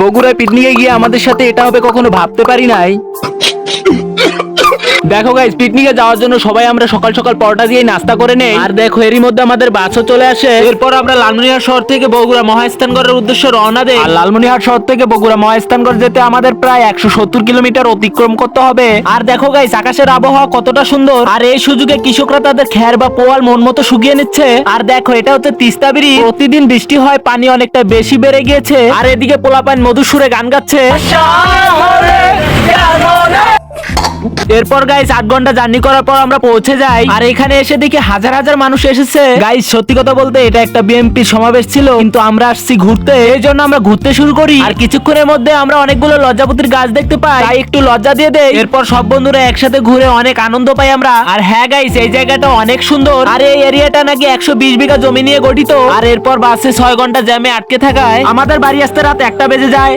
বগুড়ায় পিকনিকে গিয়ে আমাদের সাথে এটা হবে কখনো ভাবতে পারি নাই? দেখো গাইস পিকনিকে যাওয়ার জন্য সবাই আমরা সকাল সকাল পরোটা দিয়ে নাস্তা করে নেই। আর দেখো, এরই মধ্যে আমাদের বাসও চলে আসে। এরপর আমরা লালমনিরহাট শহর থেকে বগুড়া মহাস্থানগড়ের উদ্দেশ্যে রওনা দেই। আর লালমনিরহাট শহর থেকে বগুড়া মহাস্থানগড় যেতে আমাদের প্রায় একশো সত্তর কিলোমিটার অতিক্রম করতে হবে। আর দেখো গাইস আকাশের আবহাওয়া কতটা সুন্দর। আর এই সুযোগে কৃষকরা তাদের খ্যার বা পোয়াল মন মতো শুকিয়ে নিচ্ছে। আর দেখো, এটা হচ্ছে তিস্তা ব্রিজ। প্রতিদিন বৃষ্টি হয়, পানি অনেকটা বেশি বেড়ে গিয়েছে। আর এদিকে পোলাপান মধুর সুরে গান গাচ্ছে। এরপর গাইস আট ঘণ্টা জার্নি করার পর আমরা পৌঁছে যাই। আর এখানে এসে দেখি হাজার হাজার মানুষ এসেছে। গাইস সত্যি কথা বলতে এটা একটা বিএমপি সমাবেশ ছিল, কিন্তু আমরা আসছি ঘুরতে। এই জন্য আমরা ঘুরতে শুরু করি। আর কিছুক্ষণের মধ্যে আমরা অনেকগুলো লজ্জাপতির গাছ দেখতে পাই। তাই একটু লজ্জা দিয়ে দেই। এরপর সব বন্ধুরা একসাথে ঘুরে অনেক আনন্দ পাই আমরা। আর হ্যাঁ গাইস এই জায়গাটা অনেক সুন্দর। আর এই এরিয়াটা নাকি একশো বিশ বিঘা জমি নিয়ে গঠিত। আর এরপর বাসে ছয় ঘণ্টা জ্যামে আটকে থাকায় আমাদের বাড়ি আসতে রাত একটা বেজে যায়।